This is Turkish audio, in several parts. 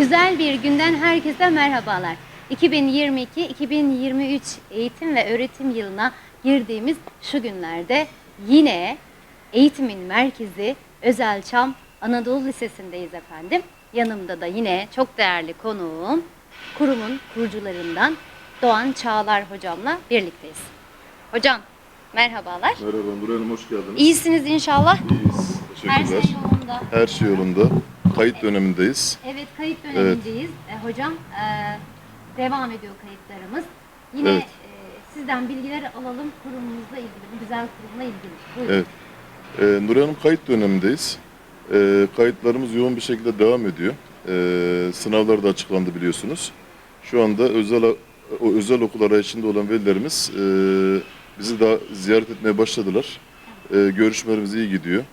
Güzel bir günden herkese merhabalar. 2022-2023 eğitim ve öğretim yılına girdiğimiz şu günlerde yine eğitimin merkezi Özelçam Anadolu Lisesi'ndeyiz efendim. Yanımda da yine çok değerli konuğum kurumun kurucularından Doğan Çağlar hocamla birlikteyiz. Hocam merhabalar. Merhaba Nur Hanım, hoş geldiniz. İyisiniz inşallah. İyiyiz, Her teşekkürler. şey yolunda. Her şey yolunda. Kayıt dönemindeyiz. Evet kayıt dönemindeyiz. E, hocam e, devam ediyor kayıtlarımız. Yine Evet. e, sizden bilgiler alalım kurumumuzla ilgili, bu güzel kurumla ilgili. Buyurun. Evet. Ee, Nur Hanım kayıt dönemindeyiz. Ee, kayıtlarımız yoğun bir şekilde devam ediyor. Ee, sınavlar da açıklandı biliyorsunuz. Şu anda özel o özel okul arayışında olan velilerimiz e, bizi daha ziyaret etmeye başladılar. E, görüşmelerimiz iyi gidiyor.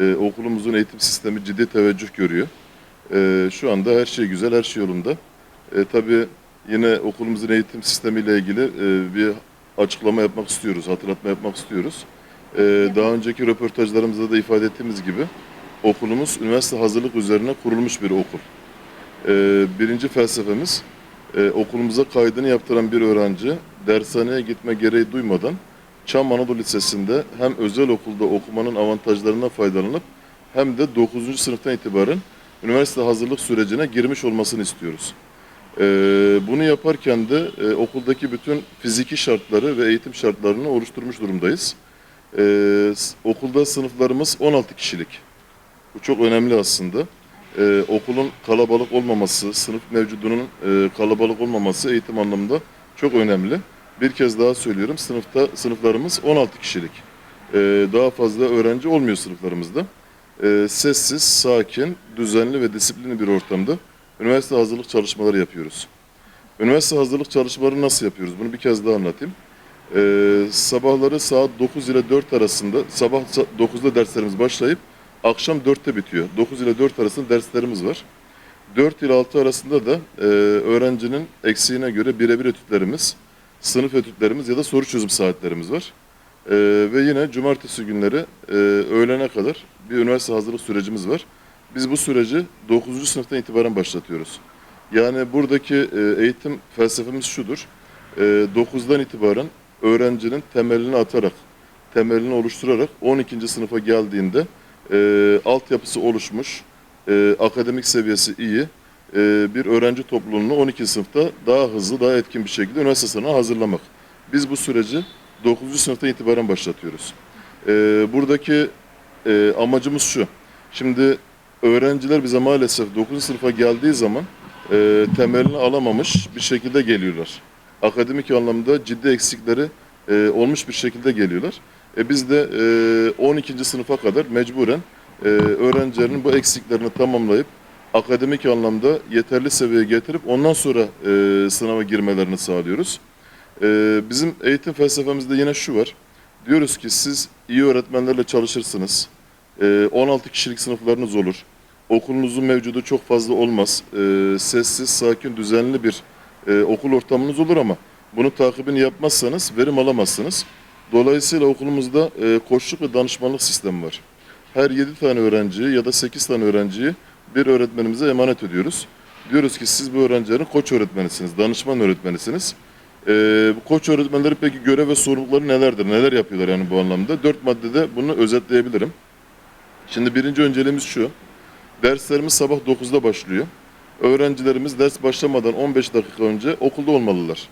E, okulumuzun eğitim sistemi ciddi teveccüh görüyor. E, şu anda her şey güzel, her şey yolunda. E, tabii yine okulumuzun eğitim sistemiyle ilgili e, bir açıklama yapmak istiyoruz, hatırlatma yapmak istiyoruz. E, daha önceki röportajlarımızda da ifade ettiğimiz gibi okulumuz üniversite hazırlık üzerine kurulmuş bir okul. E, birinci felsefemiz e, okulumuza kaydını yaptıran bir öğrenci dershaneye gitme gereği duymadan Çam Anadolu Lisesi'nde hem özel okulda okumanın avantajlarından faydalanıp hem de 9. sınıftan itibaren üniversite hazırlık sürecine girmiş olmasını istiyoruz. E, bunu yaparken de e, okuldaki bütün fiziki şartları ve eğitim şartlarını oluşturmuş durumdayız. E, s- okulda sınıflarımız 16 kişilik. Bu çok önemli aslında. Ee, okulun kalabalık olmaması, sınıf mevcudunun e, kalabalık olmaması eğitim anlamında çok önemli. Bir kez daha söylüyorum, sınıfta sınıflarımız 16 kişilik. Ee, daha fazla öğrenci olmuyor sınıflarımızda. Ee, sessiz, sakin, düzenli ve disiplinli bir ortamda üniversite hazırlık çalışmaları yapıyoruz. Üniversite hazırlık çalışmaları nasıl yapıyoruz? Bunu bir kez daha anlatayım. Ee, sabahları saat 9 ile 4 arasında, sabah sa- 9'da derslerimiz başlayıp akşam 4'te bitiyor. 9 ile 4 arasında derslerimiz var. 4 ile 6 arasında da e, öğrencinin eksiğine göre birebir etütlerimiz, sınıf etütlerimiz ya da soru çözüm saatlerimiz var. E, ve yine cumartesi günleri e, öğlene kadar bir üniversite hazırlık sürecimiz var. Biz bu süreci 9. sınıftan itibaren başlatıyoruz. Yani buradaki e, eğitim felsefemiz şudur. E, 9'dan itibaren öğrencinin temelini atarak, temelini oluşturarak 12. sınıfa geldiğinde e, altyapısı oluşmuş, e, akademik seviyesi iyi bir öğrenci topluluğunu 12 sınıfta daha hızlı, daha etkin bir şekilde üniversite sınavına hazırlamak. Biz bu süreci 9. sınıftan itibaren başlatıyoruz. E, buradaki e, amacımız şu. Şimdi öğrenciler bize maalesef 9. sınıfa geldiği zaman e, temelini alamamış bir şekilde geliyorlar. Akademik anlamda ciddi eksikleri e, olmuş bir şekilde geliyorlar. E, biz de e, 12. sınıfa kadar mecburen e, öğrencilerin bu eksiklerini tamamlayıp akademik anlamda yeterli seviyeye getirip ondan sonra e, sınava girmelerini sağlıyoruz. E, bizim eğitim felsefemizde yine şu var. Diyoruz ki siz iyi öğretmenlerle çalışırsınız. E, 16 kişilik sınıflarınız olur. Okulunuzun mevcudu çok fazla olmaz. E, sessiz, sakin, düzenli bir e, okul ortamınız olur ama bunu takibini yapmazsanız verim alamazsınız. Dolayısıyla okulumuzda e, koçluk ve danışmanlık sistemi var. Her 7 tane öğrenciyi ya da 8 tane öğrenciyi bir öğretmenimize emanet ediyoruz. Diyoruz ki siz bu öğrencilerin koç öğretmenisiniz, danışman öğretmenisiniz. E, bu koç öğretmenleri peki görev ve sorumlulukları nelerdir, neler yapıyorlar yani bu anlamda? Dört maddede bunu özetleyebilirim. Şimdi birinci önceliğimiz şu. Derslerimiz sabah 9'da başlıyor. Öğrencilerimiz ders başlamadan 15 dakika önce okulda olmalılar.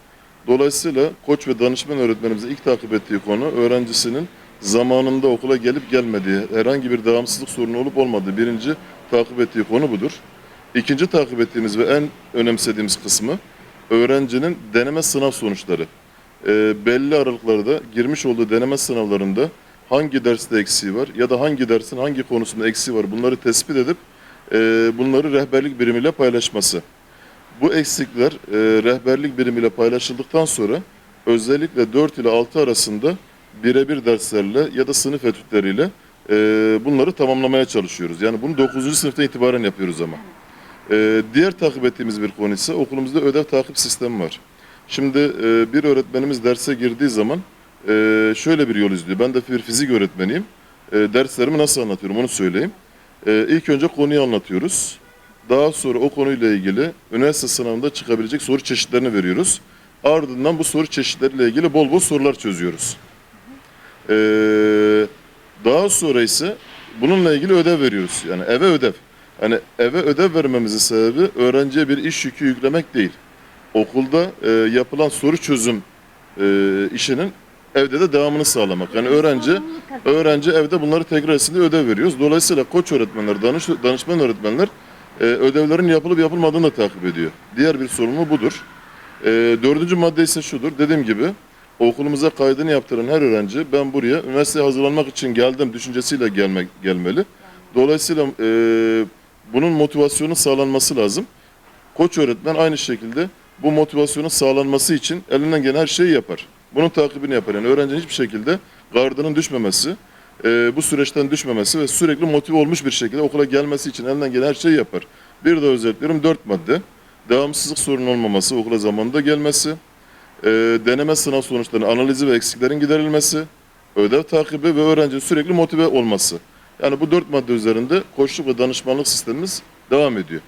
Dolayısıyla koç ve danışman öğretmenimizin ilk takip ettiği konu öğrencisinin zamanında okula gelip gelmediği, herhangi bir devamsızlık sorunu olup olmadığı birinci takip ettiği konu budur. İkinci takip ettiğimiz ve en önemsediğimiz kısmı öğrencinin deneme sınav sonuçları. Ee, belli aralıklarda girmiş olduğu deneme sınavlarında hangi derste eksiği var ya da hangi dersin hangi konusunda eksiği var bunları tespit edip e, bunları rehberlik birimiyle paylaşması. Bu eksikler e, rehberlik birimiyle paylaşıldıktan sonra özellikle 4 ile 6 arasında birebir derslerle ya da sınıf etütleriyle e, bunları tamamlamaya çalışıyoruz. Yani bunu 9. sınıftan itibaren yapıyoruz ama. E, diğer takip ettiğimiz bir konu ise okulumuzda ödev takip sistemi var. Şimdi e, bir öğretmenimiz derse girdiği zaman e, şöyle bir yol izliyor. Ben de bir fizik öğretmeniyim. E, derslerimi nasıl anlatıyorum onu söyleyeyim. E, ilk önce konuyu anlatıyoruz. daha sonra o konuyla ilgili üniversite sınavında çıkabilecek soru çeşitlerini veriyoruz. Ardından bu soru çeşitleriyle ilgili bol bol sorular çözüyoruz. Ee, daha sonra ise bununla ilgili ödev veriyoruz. Yani eve ödev. Hani eve ödev vermemizin sebebi öğrenciye bir iş yükü yüklemek değil. Okulda e, yapılan soru çözüm e, işinin evde de devamını sağlamak. Yani öğrenci öğrenci evde bunları tekrar etsin diye ödev veriyoruz. Dolayısıyla koç öğretmenler, danış, danışman öğretmenler e, ödevlerin yapılıp yapılmadığını da takip ediyor. Diğer bir sorumlu budur. E, dördüncü madde ise şudur. Dediğim gibi okulumuza kaydını yaptıran her öğrenci ben buraya üniversiteye hazırlanmak için geldim düşüncesiyle gelmek gelmeli. Dolayısıyla e, bunun motivasyonu sağlanması lazım. Koç öğretmen aynı şekilde bu motivasyonun sağlanması için elinden gelen her şeyi yapar. Bunun takibini yapar. Yani öğrencinin hiçbir şekilde gardının düşmemesi, e, bu süreçten düşmemesi ve sürekli motive olmuş bir şekilde okula gelmesi için elinden gelen her şeyi yapar. Bir de özelliklerim dört madde. Devamsızlık sorunu olmaması, okula zamanında gelmesi, e, deneme sınav sonuçlarının analizi ve eksiklerin giderilmesi, ödev takibi ve öğrencinin sürekli motive olması. Yani bu dört madde üzerinde koçluk ve danışmanlık sistemimiz devam ediyor.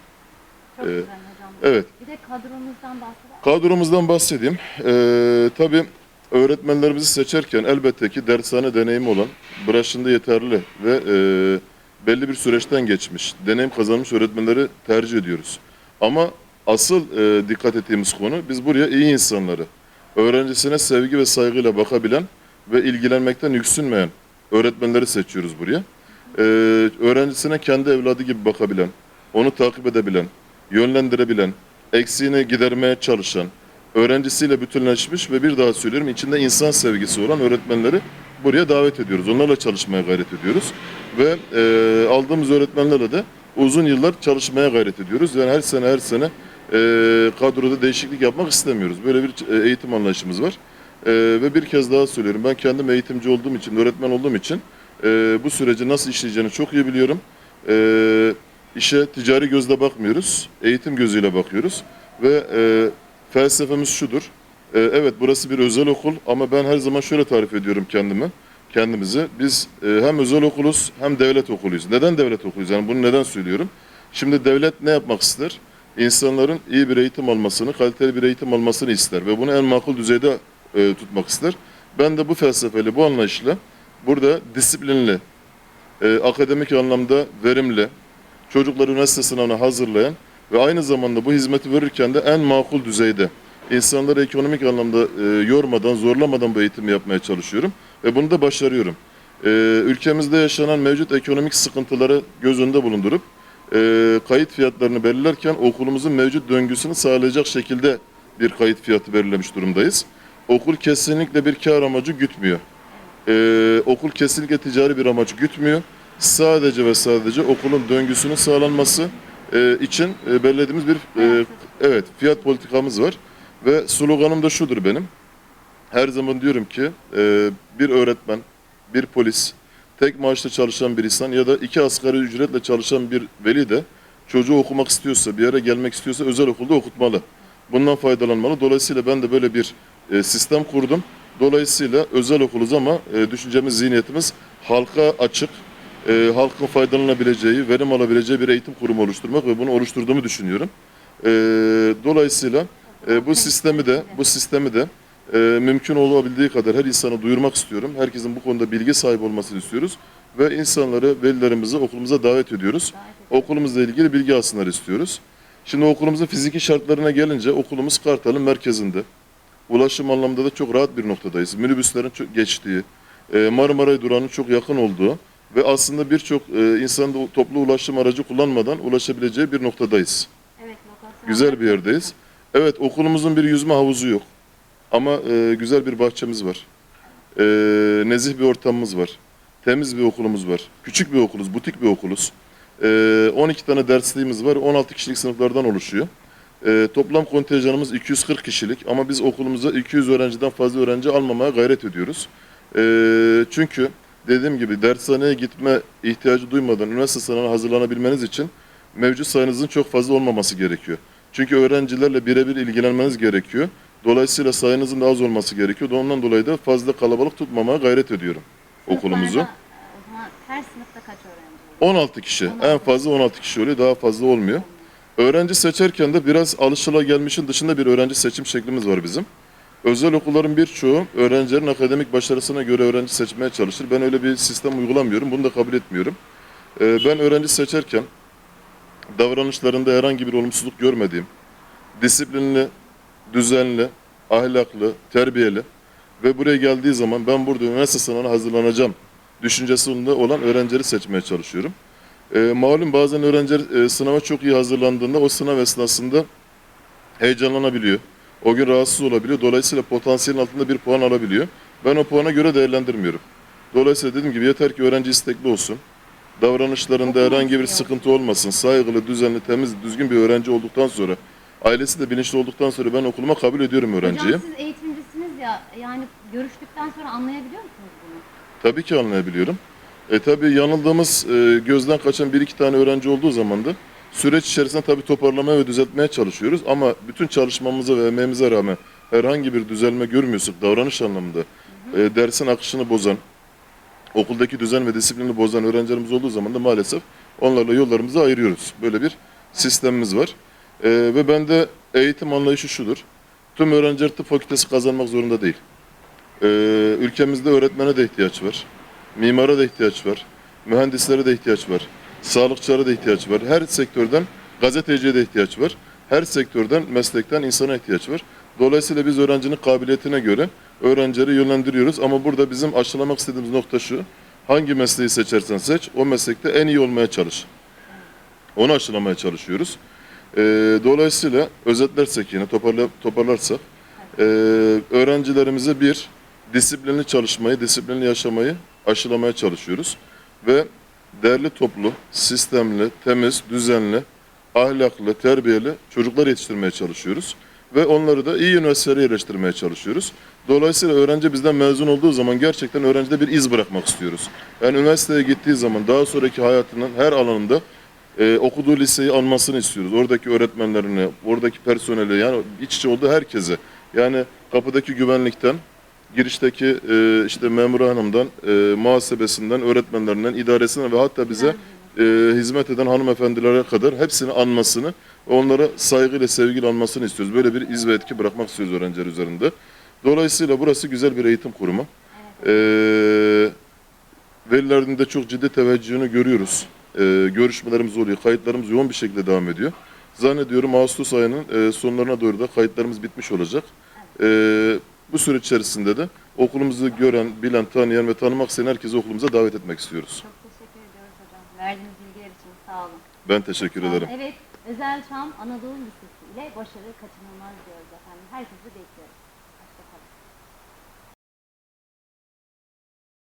Çok Ee, güzel hocam. Evet. Bir de kadromuzdan bahseder. Kadromuzdan bahsedeyim. Ee, tabii öğretmenlerimizi seçerken elbette ki dershane deneyimi olan, branşında yeterli ve e, belli bir süreçten geçmiş, deneyim kazanmış öğretmenleri tercih ediyoruz. Ama asıl e, dikkat ettiğimiz konu biz buraya iyi insanları, öğrencisine sevgi ve saygıyla bakabilen ve ilgilenmekten yüksünmeyen öğretmenleri seçiyoruz buraya. Ee, öğrencisine kendi evladı gibi bakabilen, onu takip edebilen, yönlendirebilen, eksiğini gidermeye çalışan, öğrencisiyle bütünleşmiş ve bir daha söylüyorum içinde insan sevgisi olan öğretmenleri buraya davet ediyoruz. Onlarla çalışmaya gayret ediyoruz. Ve e, aldığımız öğretmenlerle de uzun yıllar çalışmaya gayret ediyoruz. Yani her sene her sene kadroda değişiklik yapmak istemiyoruz. Böyle bir e, eğitim anlayışımız var. E, ve bir kez daha söylüyorum ben kendim eğitimci olduğum için, öğretmen olduğum için e, bu süreci nasıl işleyeceğini çok iyi biliyorum. E, işe ticari gözle bakmıyoruz, eğitim gözüyle bakıyoruz. Ve e, felsefemiz şudur. Evet burası bir özel okul ama ben her zaman şöyle tarif ediyorum kendimi, kendimizi. Biz e, hem özel okuluz hem devlet okuluyuz. Neden devlet okuluyuz? Yani bunu neden söylüyorum? Şimdi devlet ne yapmak ister? İnsanların iyi bir eğitim almasını, kaliteli bir eğitim almasını ister ve bunu en makul düzeyde e, tutmak ister. Ben de bu felsefeyle, bu anlayışla burada disiplinli, e, akademik anlamda verimli, çocukları üniversite sınavına hazırlayan ve aynı zamanda bu hizmeti verirken de en makul düzeyde insanları ekonomik anlamda e, yormadan, zorlamadan bu eğitimi yapmaya çalışıyorum ve bunu da başarıyorum. E, ülkemizde yaşanan mevcut ekonomik sıkıntıları göz önünde bulundurup e, kayıt fiyatlarını belirlerken okulumuzun mevcut döngüsünü sağlayacak şekilde bir kayıt fiyatı belirlemiş durumdayız. Okul kesinlikle bir kar amacı gütmüyor. Ee, okul kesinlikle ticari bir amaç gütmüyor. Sadece ve sadece okulun döngüsünün sağlanması e, için e, belirlediğimiz bir e, evet fiyat politikamız var. Ve sloganım da şudur benim. Her zaman diyorum ki e, bir öğretmen, bir polis, tek maaşla çalışan bir insan ya da iki asgari ücretle çalışan bir veli de çocuğu okumak istiyorsa, bir yere gelmek istiyorsa özel okulda okutmalı. Bundan faydalanmalı. Dolayısıyla ben de böyle bir e, sistem kurdum. Dolayısıyla özel okuluz ama e, düşüncemiz, zihniyetimiz halka açık, e, halkın faydalanabileceği, verim alabileceği bir eğitim kurumu oluşturmak ve bunu oluşturduğumu düşünüyorum. E, dolayısıyla e, bu sistemi de bu sistemi de e, mümkün olabildiği kadar her insana duyurmak istiyorum. Herkesin bu konuda bilgi sahibi olmasını istiyoruz ve insanları, velilerimizi okulumuza davet ediyoruz. Okulumuzla ilgili bilgi alsınlar istiyoruz. Şimdi okulumuzun fiziki şartlarına gelince okulumuz Kartal'ın merkezinde. Ulaşım anlamında da çok rahat bir noktadayız. Minibüslerin çok geçtiği, e, Marmaray durağının çok yakın olduğu ve aslında birçok e, insan da toplu ulaşım aracı kullanmadan ulaşabileceği bir noktadayız. Evet. Güzel bir yerdeyiz. Evet okulumuzun bir yüzme havuzu yok. Ama e, güzel bir bahçemiz var. E, nezih bir ortamımız var. Temiz bir okulumuz var. Küçük bir okuluz, butik bir okuluz. E, 12 tane dersliğimiz var. 16 kişilik sınıflardan oluşuyor. E, toplam kontenjanımız 240 kişilik ama biz okulumuza 200 öğrenciden fazla öğrenci almamaya gayret ediyoruz. E, çünkü dediğim gibi dershaneye gitme ihtiyacı duymadan üniversite sınavına hazırlanabilmeniz için mevcut sayınızın çok fazla olmaması gerekiyor. Çünkü öğrencilerle birebir ilgilenmeniz gerekiyor. Dolayısıyla sayınızın da az olması gerekiyor. Ondan dolayı da fazla kalabalık tutmamaya gayret ediyorum okulumuzu. O zaman her sınıfta kaç öğrenci var? 16 kişi. En fazla 16 kişi oluyor. Daha fazla olmuyor. Öğrenci seçerken de biraz alışılagelmişin dışında bir öğrenci seçim şeklimiz var bizim. Özel okulların birçoğu öğrencilerin akademik başarısına göre öğrenci seçmeye çalışır. Ben öyle bir sistem uygulamıyorum. Bunu da kabul etmiyorum. Ee, ben öğrenci seçerken davranışlarında herhangi bir olumsuzluk görmediğim, disiplinli, düzenli, ahlaklı, terbiyeli ve buraya geldiği zaman ben burada üniversite sınavına hazırlanacağım düşüncesinde olan öğrencileri seçmeye çalışıyorum. Ee, malum bazen öğrenciler e, sınava çok iyi hazırlandığında o sınav esnasında heyecanlanabiliyor. O gün rahatsız olabiliyor. Dolayısıyla potansiyelin altında bir puan alabiliyor. Ben o puana göre değerlendirmiyorum. Dolayısıyla dediğim gibi yeter ki öğrenci istekli olsun. Davranışlarında herhangi bir sıkıntı olmasın. Saygılı, düzenli, temiz, düzgün bir öğrenci olduktan sonra, ailesi de bilinçli olduktan sonra ben okuluma kabul ediyorum öğrenciyi. Hocam siz eğitimcisiniz ya yani görüştükten sonra anlayabiliyor musunuz bunu? Tabii ki anlayabiliyorum. E tabii yanıldığımız, e, gözden kaçan bir iki tane öğrenci olduğu zaman da süreç içerisinde tabii toparlamaya ve düzeltmeye çalışıyoruz. Ama bütün çalışmamıza ve emeğimize rağmen herhangi bir düzelme görmüyorsak davranış anlamında e, dersin akışını bozan, okuldaki düzen ve disiplini bozan öğrencilerimiz olduğu zaman da maalesef onlarla yollarımızı ayırıyoruz. Böyle bir sistemimiz var. E, ve bende eğitim anlayışı şudur. Tüm öğrenciler tıp fakültesi kazanmak zorunda değil. Ee, ülkemizde öğretmene de ihtiyaç var. Mimara da ihtiyaç var. Mühendislere de ihtiyaç var. Sağlıkçılara da ihtiyaç var. Her sektörden gazeteciye de ihtiyaç var. Her sektörden, meslekten insana ihtiyaç var. Dolayısıyla biz öğrencinin kabiliyetine göre öğrencileri yönlendiriyoruz. Ama burada bizim aşılamak istediğimiz nokta şu. Hangi mesleği seçersen seç, o meslekte en iyi olmaya çalış. Onu aşılamaya çalışıyoruz. Ee, dolayısıyla özetlersek yine toparla, toparlarsak ee, öğrencilerimize bir disiplinli çalışmayı, disiplinli yaşamayı aşılamaya çalışıyoruz. Ve derli toplu, sistemli, temiz, düzenli, ahlaklı, terbiyeli çocuklar yetiştirmeye çalışıyoruz. Ve onları da iyi üniversitelere yerleştirmeye çalışıyoruz. Dolayısıyla öğrenci bizden mezun olduğu zaman gerçekten öğrencide bir iz bırakmak istiyoruz. Yani üniversiteye gittiği zaman daha sonraki hayatının her alanında e, okuduğu liseyi anmasını istiyoruz. Oradaki öğretmenlerini, oradaki personeli yani iç içe olduğu herkese. Yani kapıdaki güvenlikten, girişteki e, işte memur hanımdan, e, muhasebesinden, öğretmenlerinden, idaresinden ve hatta bize e, hizmet eden hanımefendilere kadar hepsini anmasını ve onlara saygıyla, sevgiyle anmasını istiyoruz. Böyle bir iz ve etki bırakmak istiyoruz öğrenciler üzerinde. Dolayısıyla burası güzel bir eğitim kurumu. E, velilerin de çok ciddi teveccühünü görüyoruz. E, görüşmelerimiz oluyor, kayıtlarımız yoğun bir şekilde devam ediyor. Zannediyorum Ağustos ayının e, sonlarına doğru da kayıtlarımız bitmiş olacak. E, bu süreç içerisinde de okulumuzu gören, bilen, tanıyan ve tanımak isteyen herkesi okulumuza davet etmek istiyoruz. Çok teşekkür ediyoruz hocam. Verdiğiniz bilgiler için sağ olun. Ben teşekkür ederim. Evet, Özel Çam Anadolu Lisesi ile başarı kaçınılmaz diyoruz efendim. Herkesi bekliyoruz.